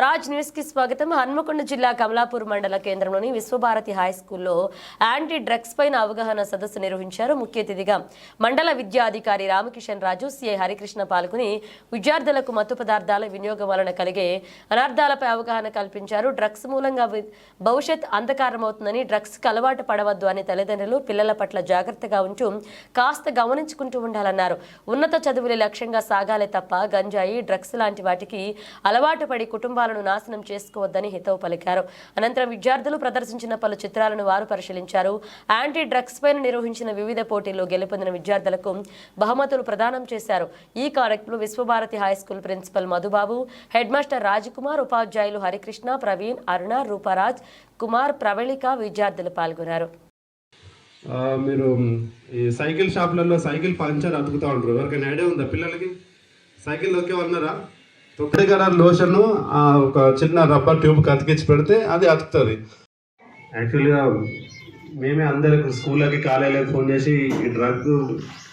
రాజ్ న్యూస్కి స్వాగతం. హన్మకొండ జిల్లా కమలాపూర్ మండల కేంద్రంలోని విశ్వభారతి హై స్కూల్లో యాంటీ డ్రగ్స్ పైన అవగాహన సదస్సు నిర్వహించారు ముఖ్య అతిథిగా. మండల విద్యాధికారి రామకిషన్ రాజు సిఐ హరికృష్ణ పాల్గొని విద్యార్థులకు మత్తు పదార్థాల వినియోగం వలన కలిగే అనర్థాలపై అవగాహన కల్పించారు. డ్రగ్స్ మూలంగా భవిష్యత్ అంధకారమవుతుందని డ్రగ్స్కి అలవాటు పడవద్దు అని తల్లిదండ్రులు పిల్లల పట్ల జాగ్రత్తగా ఉంటూ కాస్త గమనించుకుంటూ ఉండాలన్నారు. ఉన్నత చదువులే లక్ష్యంగా సాగాలే తప్ప గంజాయి డ్రగ్స్ లాంటి వాటికి అలవాటు పడి కుటుంబాలను నాశనం చేసుకోవద్దని హితవు పలికారు. అనంతరం విద్యార్థులు ప్రదర్శించిన పలు చిత్రాలను వారు పరిశీలించారు. యాంటీ డ్రగ్స్ పైన నిర్వహించిన వివిధ పోటీల్లో గెలుపొందిన విద్యార్థులకు బహుమతులు ప్రదానం చేశారు. ఈ కార్యక్రమంలో Vishwabharati high school principal Madhubabu head master Rajkumar ఉపాధ్యాయులు హరికృష్ణ ప్రవీణ్ అరుణ రూపరాజ్ కుమార్ ప్రవళిక విద్యార్థులు పాల్గొన్నారు. మీరు ఈ సైకిల్ షాప్లలో సైకిల్ పంచర్ అతుకుతా ఉంటారు. ఎవరికైనా ఐడియా ఉందా పిల్లలకి? సైకిల్ ఒకే ఉన్నారా తొక్కడి కలర్ లోషన్ ఒక చిన్న రబ్బర్ ట్యూబ్ అతికించి పెడితే అది అతుకుతుంది. యాక్చువల్గా మేమే అందరికి స్కూళ్ళకి కాలేజీలకు ఫోన్ చేసి ఈ drug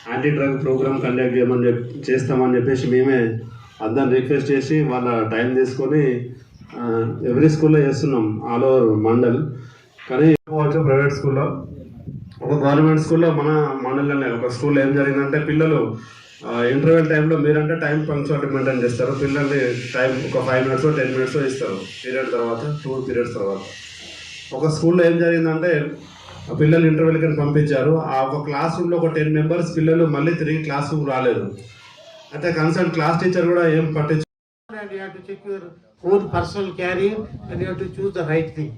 anti drug program conduct చేయమని చెప్పి చేస్తామని చెప్పేసి మేమే అందరిని రిక్వెస్ట్ చేసి వాళ్ళ టైం తీసుకొని ఎవ్రీ స్కూల్లో చేస్తున్నాం ఆల్ ఓవర్ మండల్. కానీ పోవచ్చు ప్రైవేట్ స్కూల్లో. ఒక గవర్నమెంట్ స్కూల్లో మన మండలంలో ఒక స్కూల్లో ఏం జరిగిందంటే పిల్లలు ఇంటర్వెల్ టైంలో మీరంటే టైం పంక్చువాలిటీ మెయింటైన్ చేస్తారు పిల్లల్ని టైం ఒక ఫైవ్ మినిట్స్ టెన్ మినిట్స్ ఇస్తారు. పీరియడ్ తర్వాత టూ పీరియడ్స్ తర్వాత. ఒక స్కూల్లో ఏం జరిగిందంటే పిల్లలు ఇంటర్వెల్ కానీ పంపించారు. ఆ ఒక క్లాస్ రూమ్లో ఒక టెన్ మెంబర్స్ పిల్లలు మళ్ళీ తిరిగి క్లాస్ రూమ్ రాలేదు. అయితే కన్సల్ట్ క్లాస్ టీచర్ కూడా ఏం పట్టించు own personal career choose the right thing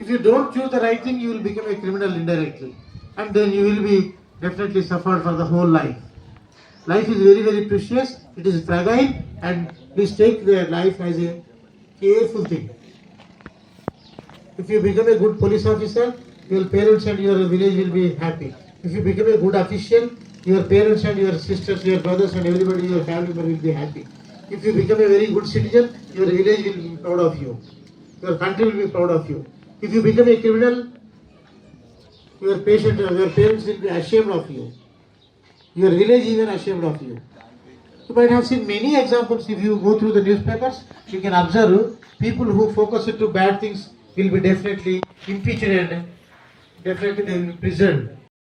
if you don't choose the right thing you will become a criminal indirectly and then you will be definitely suffer for the whole life Life is very, very precious, it is fragile, and please take their life as a careful thing. If you become a good police officer, your parents and your village will be happy. If you become a good official, your parents and your sisters, your brothers and everybody, your family member will be happy. If you become a very good citizen, your village will be proud of you. Your country will be proud of you. If you become a criminal, your patient, your parents will be ashamed of you. Your village even ashamed of you. You might have seen many examples if you go through the newspapers. You can observe people who focus into bad things will be definitely impeached and definitely they will be prisoned.